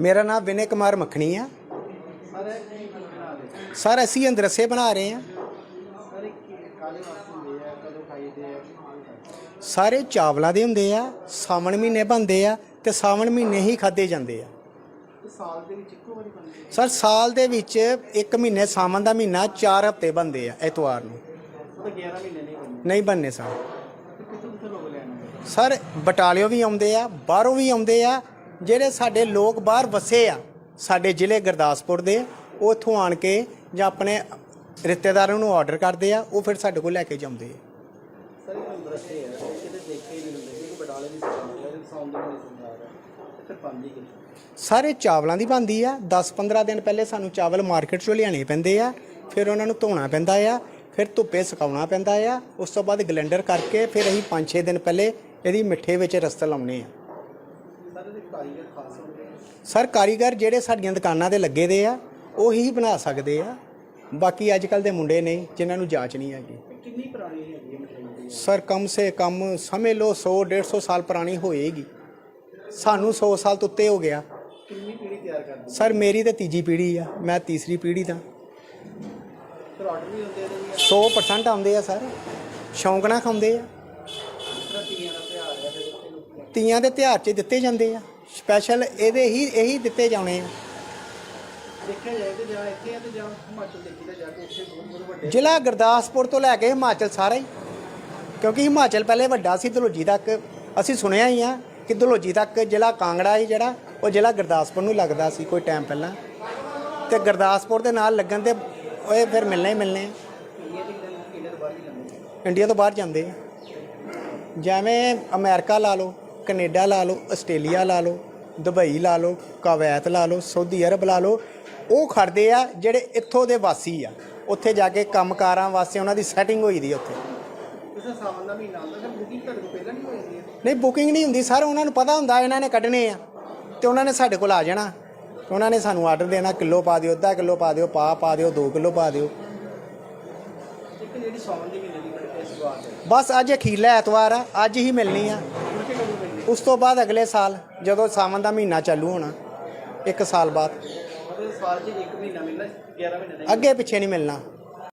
ਮੇਰਾ ਨਾਮ ਵਿਨੇ ਕੁਮਾਰ ਮੱਖਣੀ ਆ। ਸਰ, ਅਸੀਂ ਅੰਦਰਸੇ ਬਣਾ ਰਹੇ ਆ। ਸਰ ਸਾਰੇ ਚਾਵਲਾਂ ਦੇ ਹੁੰਦੇ ਆ, ਸਾਵਣ ਮਹੀਨੇ ਬਣਦੇ ਆ ਤੇ ਸਾਵਣ ਮਹੀਨੇ ਹੀ ਖਾਦੇ ਜਾਂਦੇ ਆ। ਸਾਲ ਦੇ ਵਿੱਚ ਇੱਕੋ ਵਾਰੀ ਬਣਦੇ ਸਰ, ਸਾਲ ਦੇ ਵਿੱਚ ਇੱਕ ਮਹੀਨੇ ਸਾਵਣ ਦਾ ਮਹੀਨਾ 4 ਹਫ਼ਤੇ ਬਣਦੇ ਆ ਐਤਵਾਰ ਨੂੰ। 11 ਮਹੀਨੇ ਨਹੀਂ ਬਣਦੇ ਨਹੀਂ ਬਣਨੇ, ਸਰ। ਸਰ, ਬਟਾਲਿਓ ਵੀ ਆਉਂਦੇ ਆ, ਬਾਹਰੋਂ ਵੀ ਆਉਂਦੇ ਆ ਜਿਹੜੇ ਸਾਡੇ ਲੋਕ ਬਾਹਰ ਵਸੇ ਆ, ਸਾਡੇ ਜ਼ਿਲ੍ਹੇ ਗੁਰਦਾਸਪੁਰ ਦੇ ਉਹ ਇੱਥੋਂ ਆਣ ਕੇ ਜਾਂ ਆਪਣੇ ਰਿਸ਼ਤੇਦਾਰਾਂ ਨੂੰ ਆਰਡਰ ਕਰਦੇ ਆ, ਉਹ ਫਿਰ ਸਾਡੇ ਕੋਲ ਲੈ ਕੇ ਜਾਂਦੇ ਆ। ਸਰ ਇਹ ਤੁਹਾਨੂੰ ਦੱਸੇ ਕਿਤੇ ਦੇਖੇ ਹੀ ਨਹੀਂ ਹੁੰਦੇ ਕਿ ਬਟਾਲੇ ਦੀ ਸਰਕਾਰ ਹੈ ਤੇ ਸੌਂਦੇ ਨਹੀਂ ਸਰਕਾਰ ਹੈ ਤੇ ਫਿਰ ਪਾਉਂਦੀ ਸਾਰੇ ਚਾਵਲਾਂ ਦੀ ਬਣਦੀ ਆ 10-15 ਦਿਨ ਪਹਿਲੇ ਸਾਨੂੰ ਚਾਵਲ ਮਾਰਕੀਟ ਚੋਂ ਲਿਆਣੇ ਪੈਂਦੇ ਆ, ਫਿਰ ਉਹਨਾਂ ਨੂੰ ਧੋਣਾ ਪੈਂਦਾ ਆ, ਫਿਰ ਧੁੱਪੇ ਸੁਕਾਉਣਾ ਪੈਂਦਾ ਆ, ਉਸ ਤੋਂ ਬਾਅਦ ਗਲੈਂਡਰ ਕਰਕੇ ਫਿਰ ਅਸੀਂ 5-6 ਦਿਨ ਪਹਿਲੇ ਇਹਦੀ ਮਿੱਠੇ ਵਿੱਚ ਰਸਤ ਲਾਉਨੇ ਆ। ਸਰ ਕਾਰੀਗਰ ਜਿਹੜੇ ਸਾਡੀਆਂ ਦੁਕਾਨਾਂ ਤੇ ਲੱਗੇ ਦੇ ਆ ਉਹੀ ਬਣਾ ਸਕਦੇ ਆ। ਬਾਕੀ ਅੱਜ ਕੱਲ ਦੇ ਮੁੰਡੇ ਨੇ ਜਿਨ੍ਹਾਂ ਨੂੰ ਜਾਂਚ ਨਹੀਂ ਹੈਗੀ। ਕਿੰਨੀ ਪੁਰਾਣੀ ਹੈਗੀ ਸਰ ਕਮ ਸੇ ਕਮ ਸਮਝ ਲਓ 100 150 ਸਾਲ ਪੁਰਾਣੀ ਹੋਏਗੀ। ਸਾਨੂੰ 100 ਸਾਲ ਤੋਂ ਉੱਤੇ ਹੋ ਗਿਆ। ਕਿੰਨੀ ਪੀੜੀ ਤਿਆਰ ਕਰਦੇ ਸਰ ਮੇਰੀ ਤੇ ਤੀਜੀ ਪੀੜ੍ਹੀ ਆ ਮੈਂ ਤੀਸਰੀ ਪੀੜ੍ਹੀ ਦਾ ਫਿਰ ਆਰਡਰ ਵੀ ਹੁੰਦੇ ਇਹਦੇ ਵੀ 100% ਆਉਂਦੇ ਆ ਸਰ। ਸ਼ੌਂਕ ਨਾਲ ਖਾਂਦੇ ਆ। ਤੀਆਂ ਦਾ ਤਿਉਹਾਰ 'ਚ ਦਿੱਤੇ ਜਾਂਦੇ ਆ। ਸਪੈਸ਼ਲ ਇਹਦੇ ਹੀ ਇਹੀ ਦਿੱਤੇ ਜਾਣੇ ਆ। ਦੇਖਿਆ ਜਾਏ ਤੇ ਜਾਂ ਇੱਥੇ ਆ ਤੇ ਜਾਂ ਹਿਮਾਚਲ ਦੇਖੀਦਾ ਜਾ ਕੇ ਉੱਥੇ ਬਹੁਤ ਬਹੁਤ ਵੱਡੇ ਜ਼ਿਲ੍ਹਾ ਗੁਰਦਾਸਪੁਰ ਤੋਂ ਲੈ ਕੇ ਹਿਮਾਚਲ ਸਾਰਾ ਹੀ। ਕਿਉਂਕਿ ਹਿਮਾਚਲ ਪਹਿਲੇ ਵੱਡਾ ਸੀ ਦਲੋਜੀ ਤੱਕ ਅਸੀਂ ਸੁਣਿਆ ਹੀ ਆ ਕਿ ਦਲੋਜੀ ਤੱਕ ਜ਼ਿਲ੍ਹਾ ਕਾਂਗੜਾ ਹੈ ਜਿਹੜਾ ਉਹ ਜ਼ਿਲ੍ਹਾ ਗੁਰਦਾਸਪੁਰ ਨੂੰ ਲੱਗਦਾ ਸੀ ਕੋਈ ਟਾਈਮ ਪਹਿਲਾਂ। ਤੇ ਗੁਰਦਾਸਪੁਰ ਦੇ ਨਾਲ ਲੱਗਣ ਤੇ ਉਹ ਫਿਰ ਮਿਲਣਾ ਹੀ ਮਿਲਣੇ ਇੰਡੀਆ ਤੋਂ ਬਾਹਰ ਜਾਂਦੇ ਜਿਵੇਂ ਅਮਰੀਕਾ ਲਾ ਲਓ ਕੈਨੇਡਾ ਲਾ ਲਓ ਆਸਟ੍ਰੇਲੀਆ ਲਾ ਲਓ ਦੁਬਈ ਲਾ ਲਓ ਕੁਵੈਤ ਲਾ ਲਓ ਸਾਊਦੀ ਅਰਬ ਲਾ ਲਓ ਉਹ ਖੜਦੇ ਆ ਜਿਹੜੇ ਇੱਥੋਂ ਦੇ ਵਾਸੀ ਆ। ਉੱਥੇ ਜਾ ਕੇ ਕੰਮਕਾਰਾਂ ਵਾਸਤੇ ਉਹਨਾਂ ਦੀ ਸੈਟਿੰਗ ਹੋਈ ਦੀ ਉੱਥੇ। ਨਹੀਂ ਬੁਕਿੰਗ ਨਹੀਂ ਹੁੰਦੀ ਸਰ ਉਹਨਾਂ ਨੂੰ ਪਤਾ ਹੁੰਦਾ ਇਹਨਾਂ ਨੇ ਕੱਢਣੇ ਆ। ਤੇ ਉਹਨਾਂ ਨੇ ਸਾਡੇ ਕੋਲ ਆ ਜਾਣਾ। ਉਹਨਾਂ ਨੇ ਸਾਨੂੰ ਆਰਡਰ ਦੇਣਾ ਕਿਲੋ ਪਾ ਦਿਓ ਅੱਧਾ ਕਿਲੋ ਪਾ ਦਿਓ ਪਾ ਪਾ ਦਿਓ 2 ਕਿਲੋ ਪਾ ਦਿਓ। ਬਸ ਅੱਜ ਅਖੀਰਲਾ ਐਤਵਾਰ ਆ ਅੱਜ ਹੀ ਮਿਲਣੀ ਆ। ਉਸ ਤੋਂ ਬਾਅਦ ਅਗਲੇ ਸਾਲ ਜਦੋਂ ਸਾਵਣ ਦਾ ਮਹੀਨਾ ਚਾਲੂ ਹੋਣਾ ਇੱਕ ਸਾਲ ਬਾਅਦ। ਮਤਲਬ ਸਾਲ 'ਚ ਇੱਕ ਮਹੀਨਾ ਮਿਲਣਾ 11 ਮਹੀਨੇ ਅੱਗੇ ਪਿੱਛੇ ਨਹੀਂ ਮਿਲਣਾ।